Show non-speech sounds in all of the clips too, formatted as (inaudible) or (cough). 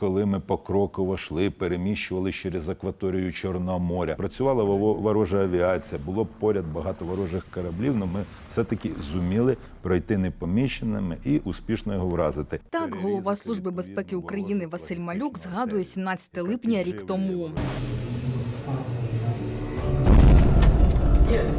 коли ми покроково йшли, переміщували через акваторію Чорного моря. Працювала ворожа авіація, було поряд багато ворожих кораблів, але ми все-таки зуміли пройти непоміщеними і успішно його вразити. Так, голова Служби безпеки України Василь Малюк згадує 17 липня рік тому.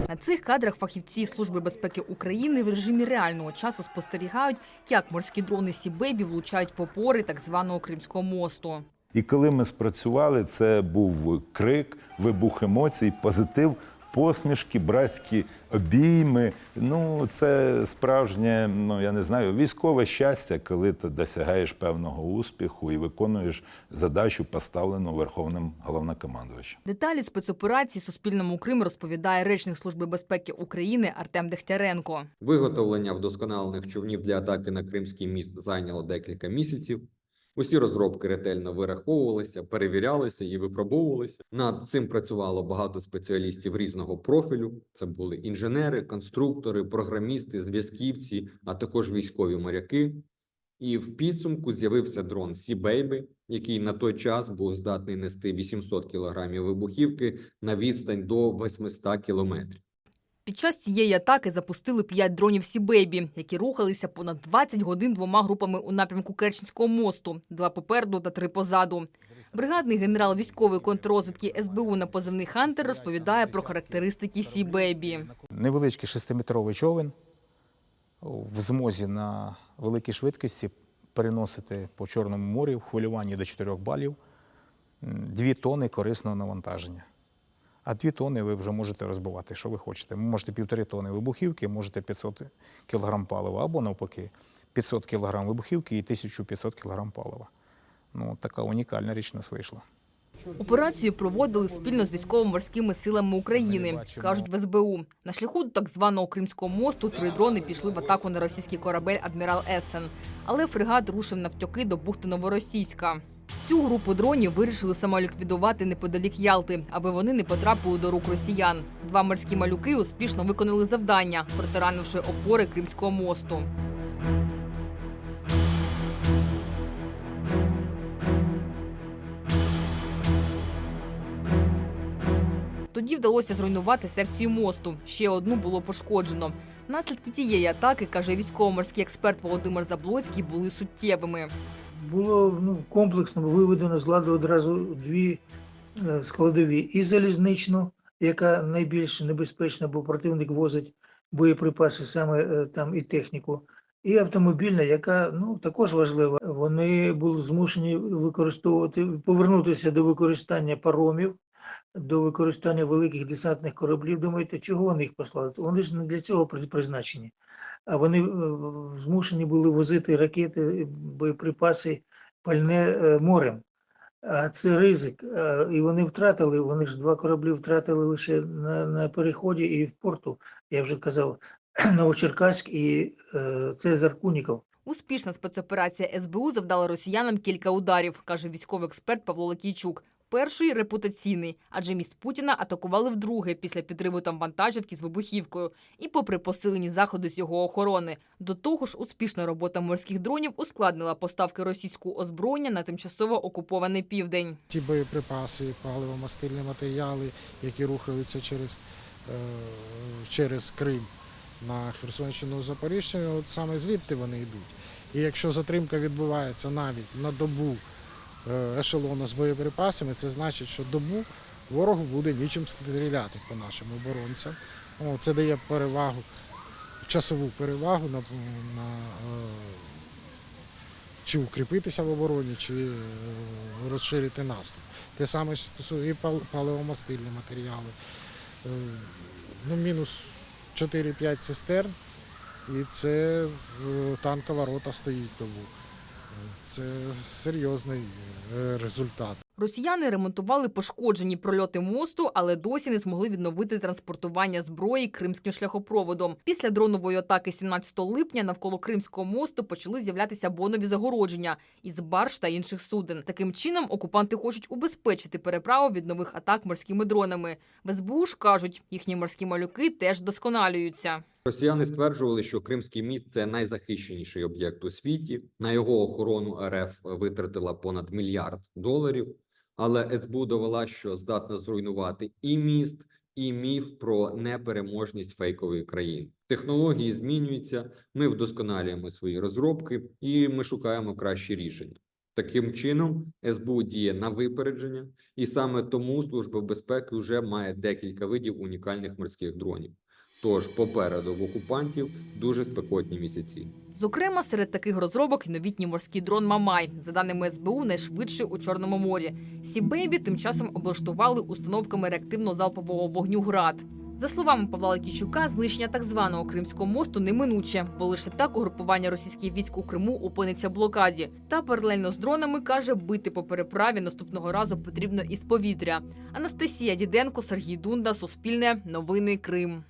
На цих кадрах фахівці Служби безпеки України в режимі реального часу спостерігають, як морські дрони Сібебі влучають в опори так званого Кримського мосту. І коли ми спрацювали, це був крик, вибух емоцій, позитив, посмішки, братські обійми. Ну, це справжнє, ну я не знаю, військове щастя, коли ти досягаєш певного успіху і виконуєш задачу, поставлену верховним головнокомандувачем. Деталі спецоперації Суспільному Крим розповідає речник Служби безпеки України Артем Дегтяренко. Виготовлення вдосконалених човнів для атаки на Кримський міст зайняло декілька місяців. Усі розробки ретельно вираховувалися, перевірялися і випробовувалися. Над цим працювало багато спеціалістів різного профілю. Це були інженери, конструктори, програмісти, зв'язківці, а також військові моряки. І в підсумку з'явився дрон Baby, який на той час був здатний нести 800 кілограмів вибухівки на відстань до 800 кілометрів. Під час цієї атаки запустили п'ять дронів Сібейбі, які рухалися понад 20 годин двома групами у напрямку Керченського мосту, два попереду та три позаду. Бригадний генерал військової контррозвідки СБУ на позивний Хантер розповідає про характеристики Сібейбі. Невеличкий шестиметровий човен в змозі на великій швидкості переносити по Чорному морі в хвилюванні до 4 балів 2 тони корисного навантаження. А 2 тони ви вже можете розбивати, що ви хочете. Ви можете півтори тони вибухівки, можете 500 кг палива, або навпаки 500 кг вибухівки і 1500 кг палива. Ну, така унікальна річ нас вийшла. Операцію проводили спільно з військово-морськими силами України, кажуть в СБУ. На шляху до так званого Кримського мосту три дрони пішли в атаку на російський корабель Адмірал Есен. Але фрегат рушив навтьоки до бухти Новоросійська. Цю групу дронів вирішили самоліквідувати неподалік Ялти, аби вони не потрапили до рук росіян. Два морські малюки успішно виконали завдання, протаранивши опори Кримського мосту. Тоді вдалося зруйнувати секцію мосту. Ще одну було пошкоджено. Наслідки тієї атаки, каже військово-морський експерт Володимир Заблоцький, були суттєвими. Було ну, комплексно виведено з ладу одразу дві е, складові: і залізничну, яка найбільш небезпечна, бо противник возить боєприпаси саме е, там і техніку, і автомобільна, яка ну також важлива. Вони були змушені використовувати повернутися до використання паромів. До використання великих десантних кораблів, думаєте, чого вони їх послали? Вони ж не для цього призначені. А вони е, змушені були возити ракети, боєприпаси, пальне е, морем. А це ризик. І вони втратили, вони ж два кораблі втратили лише на, на переході і в порту. Я вже казав, (clears throat) Новочеркаськ і е, Цезар Куніков. Успішна спецоперація СБУ завдала росіянам кілька ударів, каже військовий експерт Павло Лакійчук. Перший репутаційний, адже міст Путіна атакували вдруге після підриву там вантажівки з вибухівкою, і попри посилені заходи з його охорони. До того ж, успішна робота морських дронів ускладнила поставки російського озброєння на тимчасово окупований південь. ті боєприпаси, паливо-мастильні матеріали, які рухаються через, е, через Крим на Херсонщину Запоріжжя, от саме звідти вони йдуть. І якщо затримка відбувається навіть на добу ешелону з боєприпасами, це значить, що добу ворогу буде нічим стріляти по нашим оборонцям. Це дає перевагу, часову перевагу на, на е, чи укріпитися в обороні, чи е, розширити наступ. Те саме стосує і паливомастильні матеріали. Е, Ну, мінус 4-5 цистерн, і це е, танкова рота стоїть тому. Це серйозний е, результат. Росіяни ремонтували пошкоджені прольоти мосту, але досі не змогли відновити транспортування зброї кримським шляхопроводом. Після дронової атаки 17 липня навколо Кримського мосту почали з'являтися бонові загородження із барж та інших суден. Таким чином окупанти хочуть убезпечити переправу від нових атак морськими дронами. В СБУ ж кажуть, їхні морські малюки теж досконалюються. Росіяни стверджували, що Кримський міст це найзахищеніший об'єкт у світі. На його охорону РФ витратила понад мільярд доларів. Але СБУ довела, що здатна зруйнувати і міст, і міф про непереможність фейкової країни. Технології змінюються. Ми вдосконалюємо свої розробки і ми шукаємо кращі рішення. Таким чином, СБУ діє на випередження, і саме тому Служба безпеки вже має декілька видів унікальних морських дронів. Тож попереду в окупантів дуже спекотні місяці. Зокрема, серед таких розробок і новітній морський дрон Мамай. За даними СБУ, найшвидший у Чорному морі. Сі-Бейбі тим часом облаштували установками реактивно-залпового вогню ГРАД. За словами Павла Летічука, знищення так званого Кримського мосту неминуче, бо лише так угрупування російських військ у Криму опиниться в блокаді. Та паралельно з дронами каже, бити по переправі наступного разу потрібно із повітря. Анастасія Діденко, Сергій Дунда, Суспільне, Новини Крим.